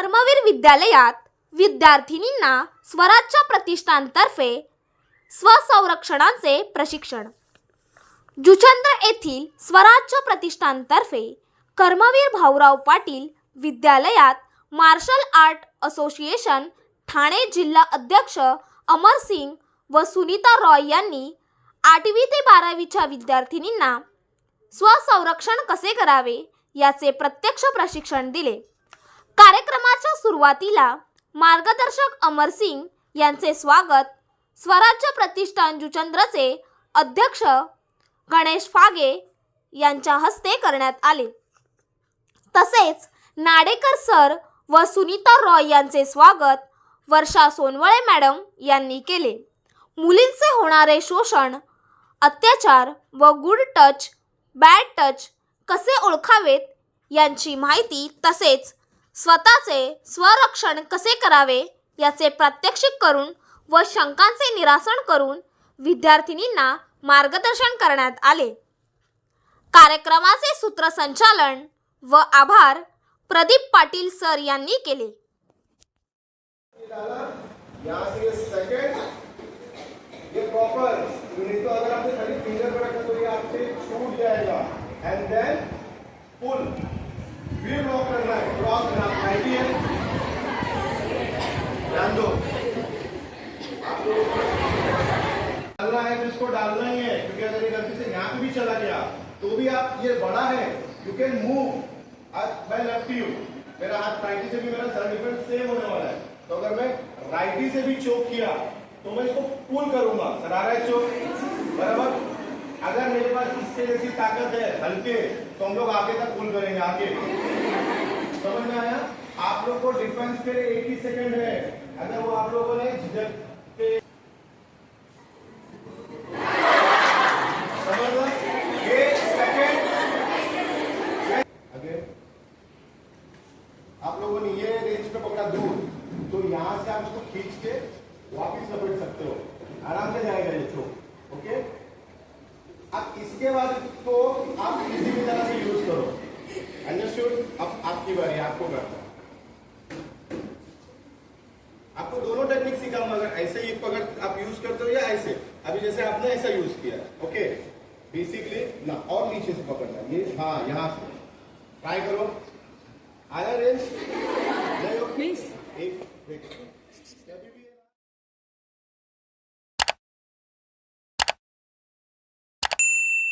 कर्मवीर विद्यालयात विद्यार्थिनींना स्वराज्य प्रतिष्ठानतर्फे स्वसंरक्षणाचे प्रशिक्षण. जुचंद्र येथील स्वराज्य प्रतिष्ठानतर्फे कर्मवीर भाऊराव पाटील विद्यालयात मार्शल आर्ट असोसिएशन ठाणे जिल्हा अध्यक्ष अमर सिंग व सुनीता रॉय यांनी आठवी ते बारावीच्या विद्यार्थिनींना स्वसंरक्षण कसे करावे याचे प्रत्यक्ष प्रशिक्षण दिले. सुरुवातीला मार्गदर्शक अमर सिंग यांचे स्वागत. स्वराज्य प्रतिष्ठान जुचंद्रचे अध्यक्ष गणेश फागे यांच्या हस्ते करण्यात आले. तसेच नाडेकर सर व सुनीता रॉय यांचे स्वागत वर्षा सोनवळे मॅडम यांनी केले. मुलींचे होणारे शोषण अत्याचार व गुड टच बॅड टच कसे ओळखावेत यांची माहिती तसेच स्वतःचे स्वरक्षण कसे करावे याचे प्रात्यक्षिक करून व शंकांचे निरासन करून विद्यार्थिनींना मार्गदर्शन करण्यात आले. कार्यक्रमाचे सूत्रसंचालन व आभार प्रदीप पाटील सर यांनी केले. ये प्रॉपर तो अगर आपने खाली फिंगर पर रखा तो ये आपसे छूट जाएगा एंड देन पुल डालना है तो इसको डालना ही है, क्योंकि अगर ये गलती से यहाँ पे भी चला गया तो भी आप ये बड़ा है यू कैन मूव मैं लेफ़्ट यू मेरा हाथ राइटी से भी, मेरा सर डिफरेंस सेम होने वाला है। तो अगर मैं राइटी से भी चोक किया तो मैं इसको पुल करूँगा। सर, आ रहा है चोक बराबर? अगर मेरे पास इससे जैसी ताकत है, हल्के तो हम लोग आगे तक पुल करेंगे, आगे। समझ में आया? आप लोग को के लिए एक ही सेकंड है अगर वो आप लोगों ने झिझक के समझ लो? ये सेकंड आगे आप लोगों ने ये रेंज पे पकड़ा दूर तो यहाँ से आप इसको खींच के वापिस लपेट सकते हो। आराम से जाएगा ये चोक ओके अब इसके बाद इसको आप किसी भी तरह से यूज़ करो। अंडरस्टूड अब आपकी बारी, आपको करना। आपको दोनों टेक्निक सिखाऊँगा, अगर ऐसे ही अगर आप यूज़ करते हो या ऐसे। अभी जैसे आपने ऐसा यूज़ किया ओके बेसिकली ना, और नीचे से पकड़ना ये हाँ यहाँ से। ट्राई करो। Other rails? Please.